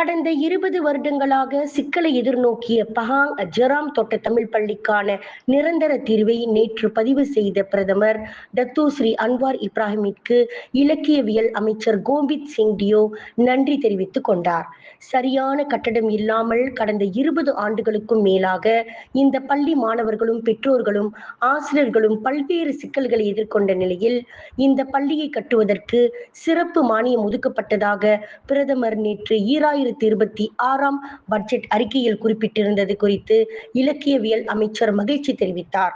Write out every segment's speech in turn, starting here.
கடந்த இருபது வருடங்களாக சிக்கலை எதிர்நோக்கிய பஹாங் ஜெராம் தோட்ட தமிழ் பள்ளிக்கான நிரந்தர தீர்வை நேற்று பதிவு செய்த பிரதமர் தத்து ஸ்ரீ அன்வார் இப்ராஹிமிற்கு இலக்கியவியல் அமைச்சர் கோவிந்த் சிங் டியோ நன்றி தெரிவித்துக் கொண்டார். சரியான கட்டடம் இல்லாமல் கடந்த இருபது ஆண்டுகளுக்கும் மேலாக இந்த பள்ளி மாணவர்களும் பெற்றோர்களும் ஆசிரியர்களும் பல்வேறு சிக்கல்களை எதிர்கொண்ட நிலையில் இந்த பள்ளியை கட்டுவதற்கு சிறப்பு மானியம் ஒதுக்கப்பட்டதாக பிரதமர் நேற்று இரண்டாயிரத்தி இருபத்தி ஆறாம் பட்ஜெட் அறிக்கையில் குறிப்பிட்டிருந்தது குறித்து இலக்கியவியல் அமைச்சர் மகிழ்ச்சி தெரிவித்தார்.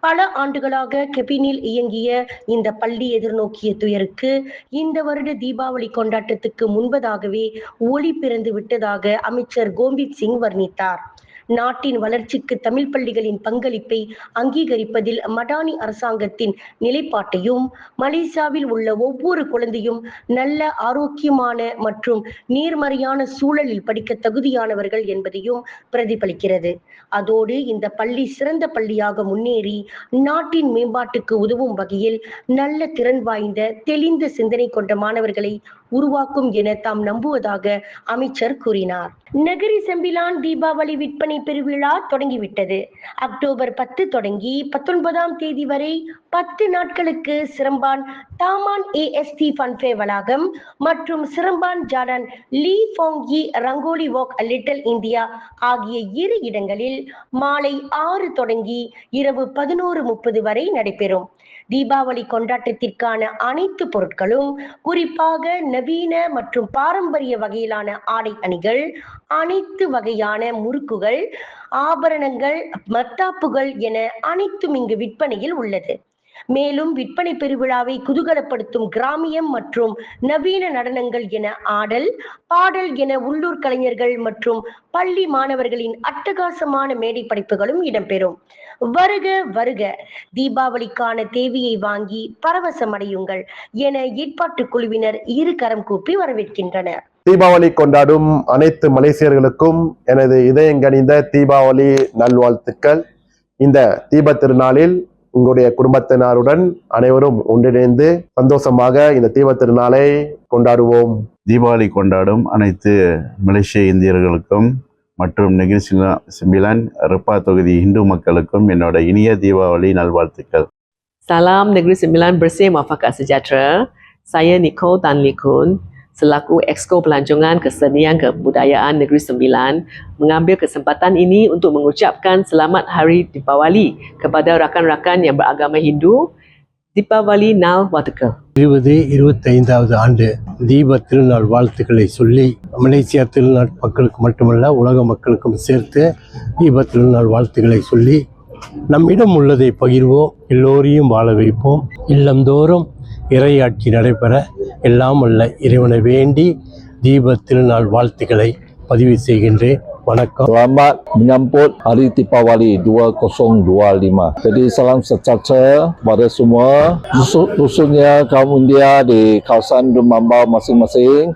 பல ஆண்டுகளாக கெபினில் இயங்கிய இந்த பள்ளி எதிர்நோக்கிய துயருக்கு இந்த வருட தீபாவளி கொண்டாட்டத்துக்கு முன்பதாகவே ஒளி பிறந்து விட்டதாக அமைச்சர் கோபிந்த் சிங் வர்ணித்தார். நாட்டின் வளர்ச்சிக்கு தமிழ் பள்ளிகளின் பங்களிப்பை அங்கீகரிப்பதில் மடானி அரசாங்கத்தின் நிலைப்பாட்டையும் மலேசியாவில் உள்ள ஒவ்வொரு குழந்தையும் நல்ல ஆரோக்கியமான மற்றும் நேர்மறையான சூழலில் படிக்க தகுதியானவர்கள் என்பதையும் பிரதிபலிக்கிறது. அதோடு இந்த பள்ளி சிறந்த பள்ளியாக முன்னேறி நாட்டின் மேம்பாட்டுக்கு உதவும் வகையில் நல்ல திறன் வாய்ந்த தெளிந்த சிந்தனை கொண்ட மாணவர்களை உருவாக்கும் என தாம் நம்புவதாக அமைச்சர் கூறினார். நகரி செம்பிலான் தீபாவளி விற்பனை பெருவிழா தொடங்கிவிட்டது. அக்டோபர் பத்து தொடங்கி பத்தொன்பதாம் தேதி வரை பத்து நாட்களுக்கு சிரம்பான் தாமான் ஏஎஸ்டி ஃபன்ஃபே வளாகம் மற்றும் சிரம்பான் ஜார்டன் லீ ஃபோங்கி ரங்கோலி வாக் லிட்டில் இந்தியா ஆகிய இரு இடங்களில் மாலை ஆறு தொடங்கி இரவு பதினோரு முப்பது வரை நடைபெறும். தீபாவளி கொண்டாட்டத்திற்கான அனைத்து பொருட்களும் குறிப்பாக நவீன மற்றும் பாரம்பரிய வகையிலான ஆடை அணிகள் அனைத்து வகையான முறுக்குகள் ஆபரணங்கள் மத்தாப்புகள் என அனைத்தும் இங்கு விற்பனையில் உள்ளது. மேலும் விற்பனை பெருவிழாவை குதூகலப்படுத்தும் கிராமியம் மற்றும் நவீன நடனங்கள் என ஆடல் பாடல் என உள்ளூர் கலைஞர்கள் மற்றும் பள்ளி மாணவர்களின் அட்டகாசமான மேடை படைப்புகளும் இடம்பெறும். வருக வருக தீபாவளிக்கான தேவியை வாங்கி பரவசமடையுங்கள் என ஏற்பாட்டு குழுவினர் இரு கரம் கூப்பி வரவேற்கின்றனர். தீபாவளி கொண்டாடும் அனைத்து மலேசியர்களுக்கும் எனது இதயங்கனிந்த தீபாவளி நல்வாழ்த்துக்கள். இந்த தீப திருநாளில் உங்களுடைய குடும்பத்தினருடன் அனைவரும் ஒன்றிணைந்து சந்தோஷமாக இந்த தீப திருநாளை கொண்டாடுவோம். தீபாவளி கொண்டாடும் அனைத்து மலேசிய இந்தியர்களுக்கும் மற்றும் நெகிர் சிமிலான் ரிப்பா தொகுதி இந்து மக்களுக்கும் என்னோட இனிய தீபாவளி நல்வாழ்த்துக்கள். Salam Negeri Sembilan bersih muafakat sejahtera. Saya Nicole Tan Likun selaku Exco Pelancongan Kesenian Kebudayaan Negeri Sembilan mengambil kesempatan ini untuk mengucapkan selamat Hari Deepawali kepada rakan-rakan yang beragama Hindu. Deepawali Nal Watakal. இருபது இருபத்தைந்தாவது ஆண்டு தீப திருநாள் வாழ்த்துக்களை சொல்லி Malaysia திருநாள் மக்களுக்கு மட்டுமல்ல உலக மக்களுக்கும் சேர்த்து தீப திருநாள் வாழ்த்துக்களை சொல்லி நம்மிடம் உள்ளதை பகிர்வோம் எல்லோரையும் வாழ வைப்போம் இல்லந்தோறும் இறையாட்சி நடைபெற எல்லாம் வல்ல இறைவனை வேண்டி தீப திருநாள் வாழ்த்துக்களை பதிவு செய்கின்றேன் வணக்கம் Selamat menyambut Hari Deepawali 2025. Jadi salam sejahtera kepada semua Khusus- khususnya kaum India di kawasan Dumambau masing-masing.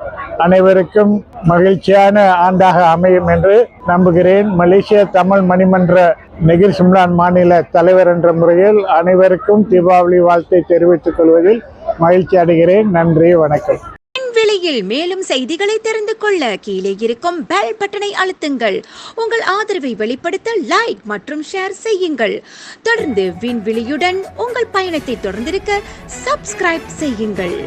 அனைவருக்கும் மகிழ்ச்சியான ஆண்டாக அமையும் என்று நம்புகிறேன். மலேசிய தமிழ் மணிமன்ற நெகிர் சிம்லான் மாநில தலைவர் என்ற முறையில் அனைவருக்கும் தீபாவளி வாழ்த்தை தெரிவித்துக் கொள்வதில் மகிழ்ச்சி அடைகிறேன். நன்றி வணக்கம். விலையில் மேலும் செய்திகளை தெரிந்து கொள்ள கீழே இருக்கும் பெல் பட்டனை அழுத்துங்கள். உங்கள் ஆதரவை வெளிப்படுத்த லைக் மற்றும் ஷேர் செய்யுங்கள். தொடர்ந்து விண்வெளியுடன் உங்கள் பயணத்தை தொடர்ந்திருக்க சப்ஸ்கிரைப் செய்யுங்கள்.